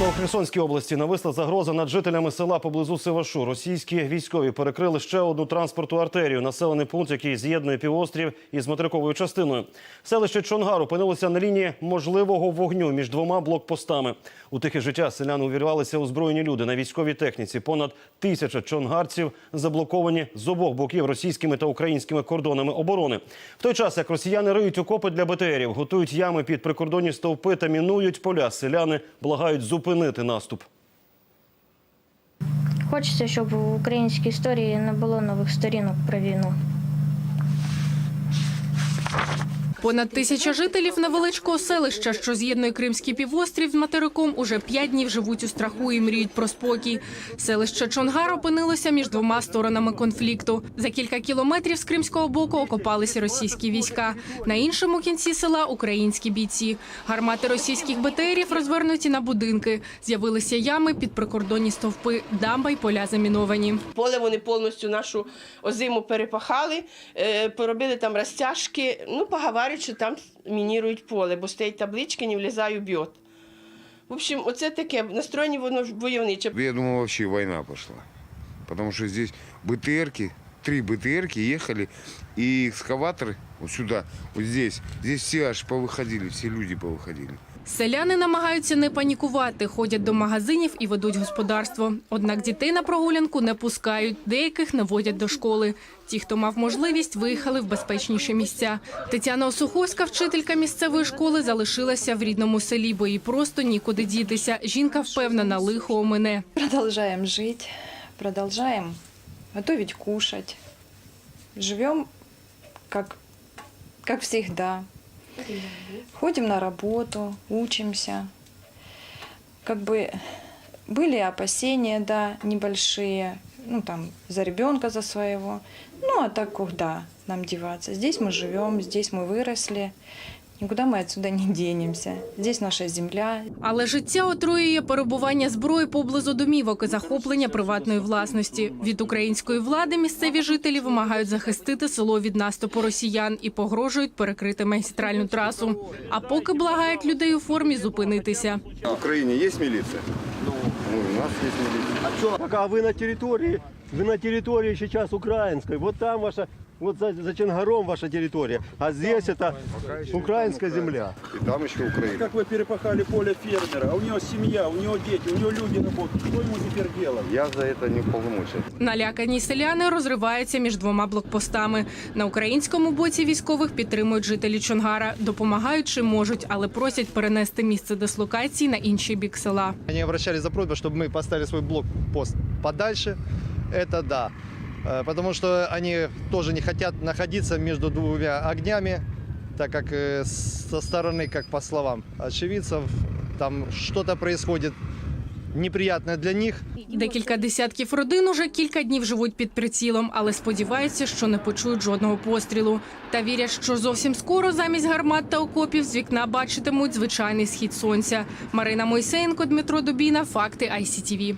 У Херсонській області нависла загроза над жителями села поблизу Сивашу. Російські військові перекрили ще одну транспортну артерію, населений пункт, який з'єднує півострів із материковою частиною. Селище Чонгар опинилося на лінії можливого вогню між двома блокпостами. У тихе життя селян увірвалися озброєні люди на військовій техніці. Понад тисяча чонгарців заблоковані з обох боків російськими та українськими кордонами оборони. В той час, як росіяни риють окопи для БТРів, готують ями під прикордонні стовпи та мінують поля, селяни благають зупинити наступ. Хочеться, щоб в українській історії не було нових сторінок про війну. Понад тисяча жителів невеличкого селища, що з'єднує Кримський півострів з материком, уже п'ять днів живуть у страху і мріють про спокій. Селище Чонгар опинилося між двома сторонами конфлікту. За кілька кілометрів з кримського боку окопалися російські війська. На іншому кінці села українські бійці. Гармати російських БТРів розвернуті на будинки. З'явилися ями під прикордонні стовпи, дамба й поля заміновані. Поле вони повністю нашу озиму перепахали, е, поробили там розтяжки. Ну, поговорять, що там мінірують поле, бо стоять таблички, не влізаю бьот. В общем, оце таке, настроєння воно войовниче. Я думав, взагалі війна пошла. Тому що здесь БТРки, три БТРки ехали, и экскаваторы вот сюда, вот здесь. Здесь все аж повыходили, все люди повыходили. Селяни намагаються не панікувати, ходять до магазинів і ведуть господарство. Однак дітей на прогулянку не пускають, деяких не водять до школи. Ті, хто мав можливість, виїхали в безпечніші місця. Тетяна Осуховська, вчителька місцевої школи, залишилася в рідному селі, бо їй просто нікуди дітися. Жінка впевнена, лихо омине. Продолжаем жить, продолжаем готовить кушать. Живем как, как всегда. Ходим на работу, учимся. Как бы были опасения, да, небольшие, ну там за ребенка, за своего. Ну а так куда нам деваться? Здесь мы живем, здесь мы выросли. Никуда мы отсюда не денемся. Здесь наша земля, Але життя отруює перебування зброї поблизу домівок і захоплення приватної власності. Від української влади місцеві жителі вимагають захистити село від наступу росіян і погрожують перекрити магістральну трасу. А поки благають людей у формі зупинитися. В Украине есть милиция? Ну, у нас есть милиция. Пока вы на территории, вы на территории сейчас украинской. Вот там ваша, вот за, за Чонгаром ваша территория. А здесь это украинская земля. И там еще Украина. Как вы перепахали поле фермера, а у него семья, у него дети, у него люди работают. Что ему теперь делать? Я за это не полномочия. Налякані селяни розриваються між двома блокпостами. На українському боці військових підтримують жителі Чонгара, допомагають чи можуть, але просять перенести місце дислокації на інший бік села. Они обращались за просьбой, чтобы мы поставили свой блокпост подальше. Это да. Э, Потому что они тоже не хотят находиться между двумя огнями, так как э, со стороны, как по словам очевидцев, там что-то происходит неприятное для них. Декілька десятків родин уже кілька днів живуть під прицілом, але сподіваються, що не почують жодного пострілу. Та вірять, що зовсім скоро замість гармат та окопів з вікна бачитимуть звичайний схід сонця. Марина Мойсеєнко, Дмитро Дубіна. Факти ICTV.